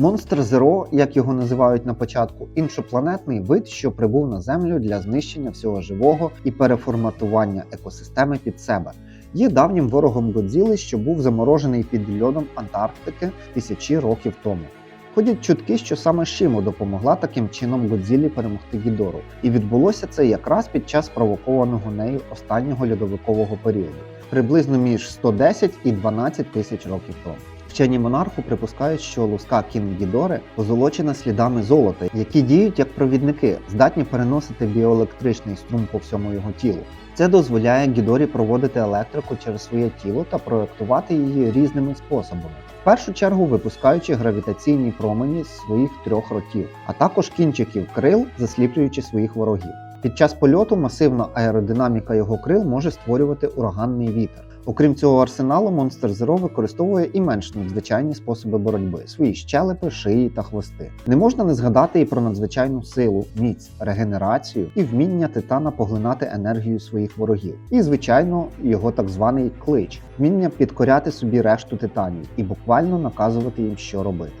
Монстр Зеро, як його називають на початку, іншопланетний вид, що прибув на Землю для знищення всього живого і переформатування екосистеми під себе. Є давнім ворогом Годзіли, що був заморожений під льодом Антарктики тисячі років тому. Ходять чутки, що саме Шимо допомогла таким чином Годзілі перемогти Гідору, і відбулося це якраз під час провокованого нею останнього льодовикового періоду, приблизно між 110 і 12 тисяч років тому. Вчені монарху припускають, що луска Кін Гідори позолочена слідами золота, які діють як провідники, здатні переносити біоелектричний струм по всьому його тілу. Це дозволяє Гідорі проводити електрику через своє тіло та проектувати її різними способами. В першу чергу випускаючи гравітаційні промені з своїх трьох ротів, а також кінчиків крил, засліплюючи своїх ворогів. Під час польоту масивна аеродинаміка його крил може створювати ураганний вітер. Окрім цього арсеналу, Monster Zero використовує і менш надзвичайні способи боротьби свої щелепи, шиї та хвости. Не можна не згадати і про надзвичайну силу, міць, регенерацію і вміння титана поглинати енергію своїх ворогів. І, звичайно, його так званий клич вміння підкоряти собі решту титанів і буквально наказувати їм, що робити.